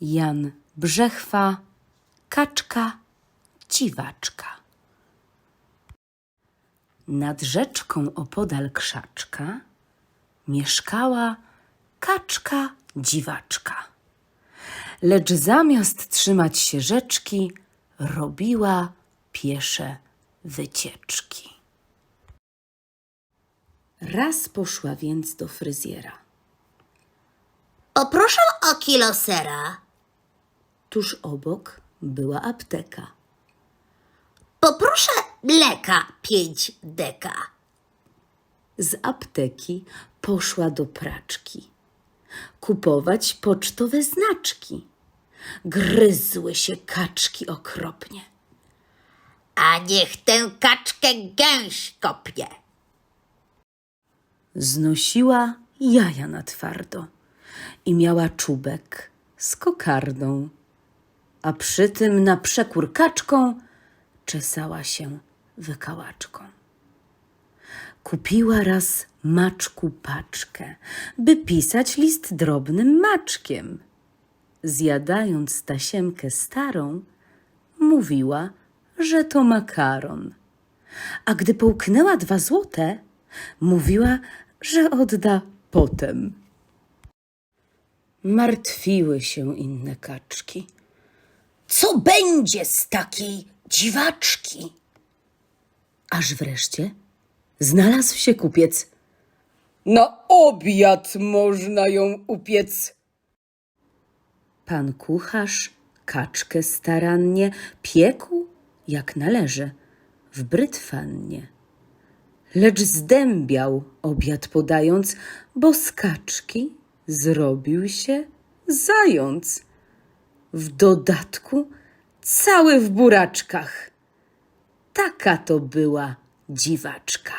Jan Brzechwa, kaczka, dziwaczka. Nad rzeczką opodal krzaczka mieszkała kaczka dziwaczka. Lecz zamiast trzymać się rzeczki, robiła piesze wycieczki. Raz poszła więc do fryzjera. Poproszę o kilo sera. Tuż obok była apteka. Poproszę mleka pięć deka. Z apteki poszła do praczki. Kupować pocztowe znaczki. Gryzły się kaczki okropnie. A niech tę kaczkę gęś kopnie. Znosiła jaja na twardo i miała czubek z kokardą, a przy tym na przekór kaczką czesała się wykałaczką. Kupiła raz maczku paczkę, by pisać list drobnym maczkiem. Zjadając tasiemkę starą, mówiła, że to makaron. A gdy połknęła dwa złote, mówiła, że odda potem. Martwiły się inne kaczki. Co będzie z takiej dziwaczki? Aż wreszcie znalazł się kupiec. Na obiad można ją upiec. Pan kucharz kaczkę starannie piekł jak należy w brytwannie lecz zdębiał obiad podając, bo z kaczki zrobił się zając. W dodatku cały w buraczkach. Taka to była dziwaczka.